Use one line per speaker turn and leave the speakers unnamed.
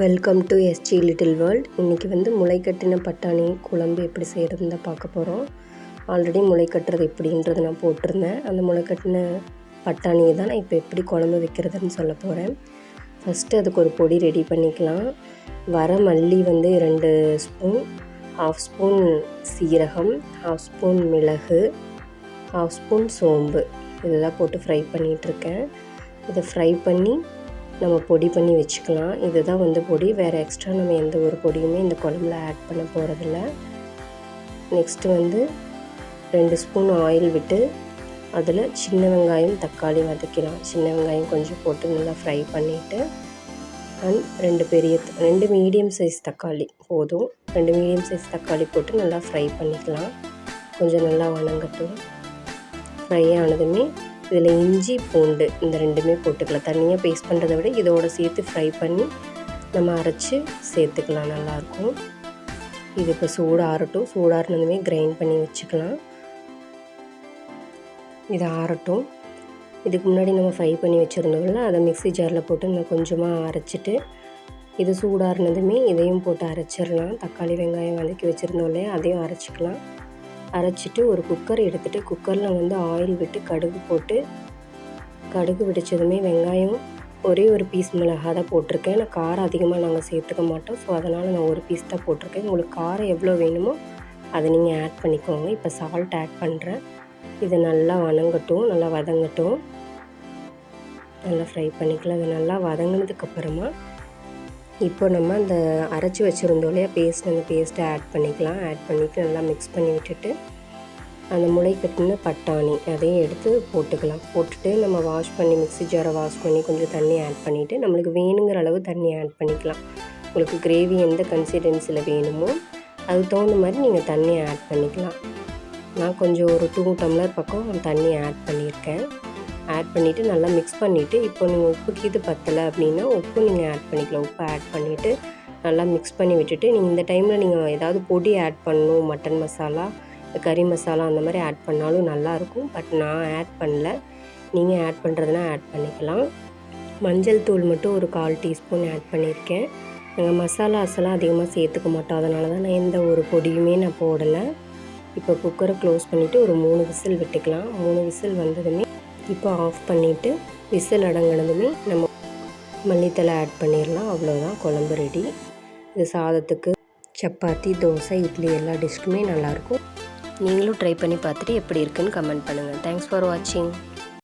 Welcome to S G little world இன்றைக்கி வந்து முளைக்கட்டின பட்டாணி குழம்பு எப்படி செய்கிறதுன்னு தான் பார்க்க போகிறோம் ஆல்ரெடி முளை கட்டுறது எப்படின்றது நான் போட்டிருந்தேன். அந்த முளைக்கட்டின பட்டாணியை தான் நான் இப்போ எப்படி குழம்பு வைக்கிறதுன்னு சொல்ல போகிறேன் ஃபஸ்ட்டு அதுக்கு ஒரு பொடி ரெடி பண்ணிக்கலாம். வர மல்லி வந்து ரெண்டு ஸ்பூன் ஹாஃப் ஸ்பூன் சீரகம் ஹாஃப் ஸ்பூன் மிளகு ஹாஃப் ஸ்பூன் சோம்பு. இதெல்லாம் போட்டு ஃப்ரை பண்ணிகிட்ருக்கேன் இதை ஃப்ரை பண்ணி நம்ம பொடி பண்ணி வச்சுக்கலாம். இதுதான் வந்து பொடி. வேறு எக்ஸ்ட்ரா நம்ம எந்த ஒரு பொடியுமே இந்த குழம்புல ஆட் பண்ண போகிறதில்ல நெக்ஸ்ட்டு வந்து ரெண்டு ஸ்பூன் ஆயில் விட்டு அதில் சின்ன வெங்காயம் தக்காளி வதக்கலாம் சின்ன வெங்காயம் கொஞ்சம் போட்டு நல்லா ஃப்ரை பண்ணிவிட்டு அண்ட் ரெண்டு பெரிய ரெண்டு மீடியம் சைஸ் தக்காளி போதும். ரெண்டு மீடியம் சைஸ் தக்காளி போட்டு நல்லா ஃப்ரை பண்ணிக்கலாம். கொஞ்சம் நல்லா வணங்கட்டும். ஃப்ரை ஆனதுமே இதில் இஞ்சி பூண்டு இந்த ரெண்டுமே போட்டுக்கலாம். தனியாக பேஸ்ட் பண்ணுறதை விட இதோட சேர்த்து ஃப்ரை பண்ணி நம்ம அரைச்சி சேர்த்துக்கலாம். நல்லாயிருக்கும். இது இப்போ சூடு ஆறட்டும். சூடாறினதுமே கிரைண்ட் பண்ணி வச்சுக்கலாம். இது ஆறட்டும். இதுக்கு முன்னாடி நம்ம ஃப்ரை பண்ணி வச்சுருந்தோம்ல அதை மிக்ஸி ஜாரில் போட்டு இன்னும் கொஞ்சமாக அரைச்சிட்டு இது சூடாறினதுமே இதையும் போட்டு அரைச்சிடலாம். தக்காளி வெங்காயம் வதக்கி வச்சுருந்தோம் இல்லையா அதையும் அரைச்சிக்கலாம். அரைச்சிட்டு ஒரு குக்கர் எடுத்துகிட்டு குக்கரில் வந்து ஆயில் விட்டு கடுகு போட்டு கடுகு வெடித்ததுமே வெங்காயம் ஒரே ஒரு பீஸ் மிளகா தான் போட்டிருக்கேன். நான் காரம் அதிகமாக நாங்கள் சேர்த்துக்க மாட்டோம். ஸோ அதனால் நான் ஒரு பீஸ் தான் போட்டிருக்கேன். உங்களுக்கு காரம் எவ்வளோ வேணுமோ அதை நீங்கள் ஆட் பண்ணிக்கோங்க. இப்போ சால்ட் ஆட் பண்ணுறேன் இது நல்லா வணங்கட்டும். நல்லா வதங்கட்டும். நல்லா ஃப்ரை பண்ணிக்கலாம். இது நல்லா வதங்கினதுக்கப்புறமா இப்போ நம்ம அந்த அரைச்சி வச்சுருந்தோம் இல்லையா பேஸ்ட் அந்த பேஸ்ட்டை ஆட் பண்ணிக்கலாம். ஆட் பண்ணிவிட்டு நல்லா மிக்ஸ் பண்ணி விட்டுட்டு அந்த முளை கட்டின பட்டாணி அதையும் எடுத்து போட்டுக்கலாம். போட்டுட்டு நம்ம வாஷ் பண்ணி மிக்ஸி ஜாரை வாஷ் பண்ணி கொஞ்சம் தண்ணி ஆட் பண்ணிவிட்டு நம்மளுக்கு வேணுங்கிற அளவு தண்ணி ஆட் பண்ணிக்கலாம். உங்களுக்கு கிரேவி எந்த கன்சிஸ்டன்சியில் வேணுமோ அதுக்கு தகுந்த மாதிரி நீங்கள் தண்ணி ஆட் பண்ணிக்கலாம். நான் கொஞ்சம் ஒரு டூ டம்ளர் பக்கம் தண்ணி ஆட் பண்ணியிருக்கேன். ஆட் பண்ணிவிட்டு நல்லா மிக்ஸ் பண்ணிவிட்டு இப்போ நீங்கள் உப்பு கீது பத்தலை அப்படின்னா உப்பு நீங்கள் ஆட் பண்ணிக்கலாம். உப்பு ஆட் பண்ணிவிட்டு நல்லா மிக்ஸ் பண்ணி விட்டுட்டு நீங்கள் இந்த டைமில் நீங்கள் ஏதாவது பொடி ஆட் பண்ணணும் மட்டன் மசாலா கறி மசாலா அந்த மாதிரி ஆட் பண்ணாலும் நல்லாயிருக்கும். பட் நான் ஆட் பண்ணல. நீங்கள் ஆட் பண்ணுறதுனா ஆட் பண்ணிக்கலாம். மஞ்சள் தூள் மட்டும் ஒரு கால் டீஸ்பூன் ஆட் பண்ணியிருக்கேன். நாங்கள் மசாலாஸ்லாம் அதிகமாக சேர்த்துக்க மாட்டோம். அதனால தான் நான் எந்த ஒரு பொடியுமே நான் போடலை. இப்போ குக்கரை க்ளோஸ் பண்ணிவிட்டு ஒரு மூணு விசில் விட்டுக்கலாம். மூணு விசில் வந்ததுமே இப்போ ஆஃப் பண்ணிவிட்டு விசில் அடங்கினதுமே நம்ம மல்லித்தலை ஆட் பண்ணிடலாம். அவ்வளோதான் குழம்பு ரெடி இது சாதத்துக்கு சப்பாத்தி தோசை இட்லி எல்லா டிஷ்க்குமே நல்லாயிருக்கும். நீங்களும் ட்ரை பண்ணி பார்த்துட்டு எப்படி இருக்குன்னு கமெண்ட் பண்ணுங்கள் தேங்க்ஸ் ஃபார் வாட்சிங்